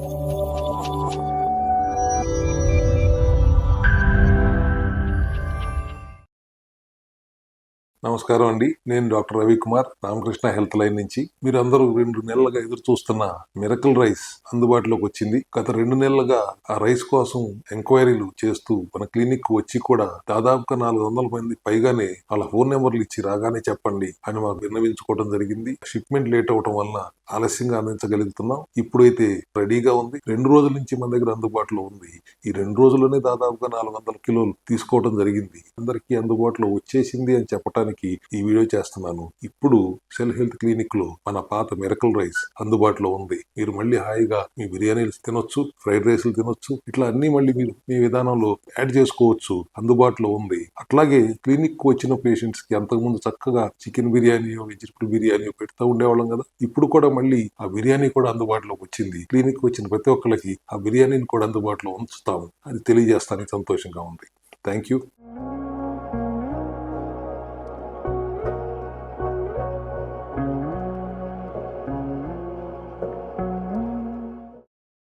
うん。నమస్కారం అండి. నేను doctor Ravikumar Ramakrishna health line నుంచి. మీరు అందరూ రెండు నెలలుగా ఎదురు చూస్తున్న మిరకల్ రైస్ అందుబాటులోకి వచ్చింది. గత రెండు నెలలుగా ఆ రైస్ కోసం ఎంక్వైరీలు చేస్తూ మన క్లినిక్ వచ్చి కూడా దాదాపుగా నాలుగు వందల మంది పైగానే వాళ్ళ ఫోన్ నెంబర్లు ఇచ్చి రాగానే చెప్పండి అని మాకు విన్నవించుకోవడం జరిగింది. షిప్మెంట్ లేట్ అవడం వలన ఆలస్యంగా అందించగలుగుతున్నాం. ఇప్పుడైతే రెడీగా ఉంది. రెండు రోజుల నుంచి మన దగ్గర అందుబాటులో ఉంది. ఈ రెండు రోజుల్లోనే దాదాపుగా నాలుగు వందల కిలోలు తీసుకోవడం జరిగింది. అందరికీ అందుబాటులో వచ్చేసింది అని చెప్పడానికి ఈ వీడియో చేస్తున్నాను. ఇప్పుడు సెల్ హెల్త్ క్లినిక్లో మన పాత మిరకల్ రైస్ అందుబాటులో ఉంది. మీరు మళ్ళీ హాయిగా మీ బిర్యానీలు తినొచ్చు ఫ్రైడ్ రైస్లు తినొచ్చు ఇట్లా అన్ని మళ్ళీ మీరు మీ విధానంలో యాడ్ చేసుకోవచ్చు. అందుబాటులో ఉంది. అట్లాగే క్లినిక్కు వచ్చిన పేషెంట్స్కి అంతకుముందు చక్కగా చికెన్ బిర్యానీయో వెజిటబుల్ బిర్యానీయో పెడతా ఉండేవాళ్ళం కదా? ఇప్పుడు కూడా మళ్ళీ ఆ బిర్యానీ కూడా అందుబాటులోకి వచ్చింది. క్లినిక్ వచ్చిన ప్రతి ఒక్కరికి ఆ బిర్యానీని కూడా అందుబాటులో ఉంచుతాము. అది తెలియజేస్తానికి సంతోషంగా ఉంది. Thank you